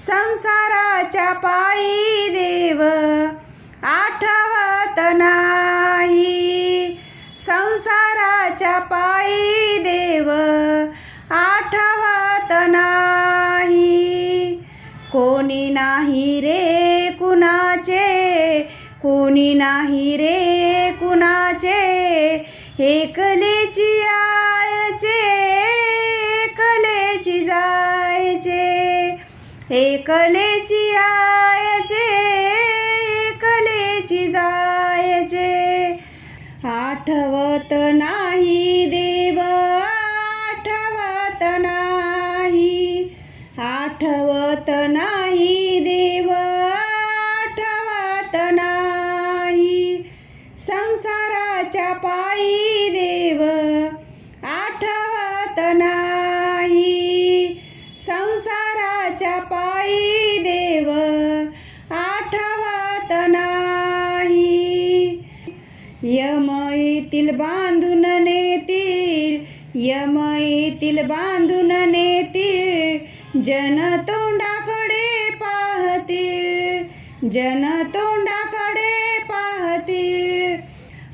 संसाराच्या पायी देव आठवत नाही. संसाराच्या पायी देव आठवत नाही. कोणी नाही रे कुणाचे कोणी नाही रे कुणाचे एकलेची एकलेची आयचे एकलेची जायचे आठव येतील बांधून नेतील यम येतील बांधून नेतील जन तोंडाकडे पाहतील जन तोंडाकडे पाहतील.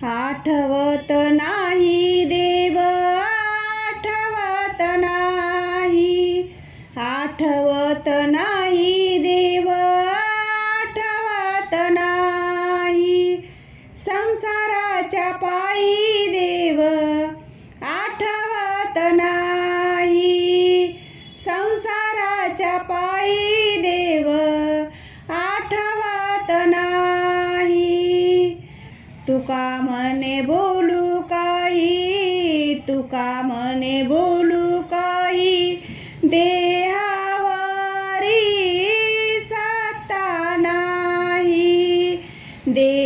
आठवत नाही देव आठवत नाही आठवत नाही देव आठवत नाही. देवाच्या पायी देव आठवत नाही. संसाराच्या पायी देव आठवत नाही. तुका म्हणे बोलू काही तुका म्हणे बोलू काही. देहावरी सत्ता नाही. दे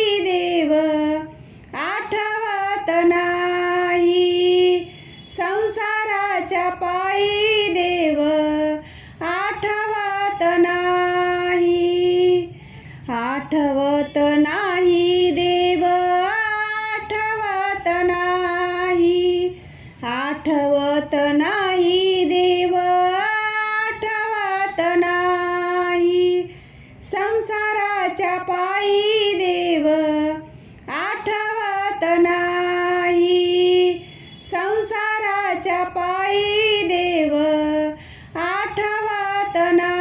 आठवत नाही देव आठवत नाही. संसाराच्या पायी देव आठवत नाही. संसाराच्या पायी देव आठवत नाही.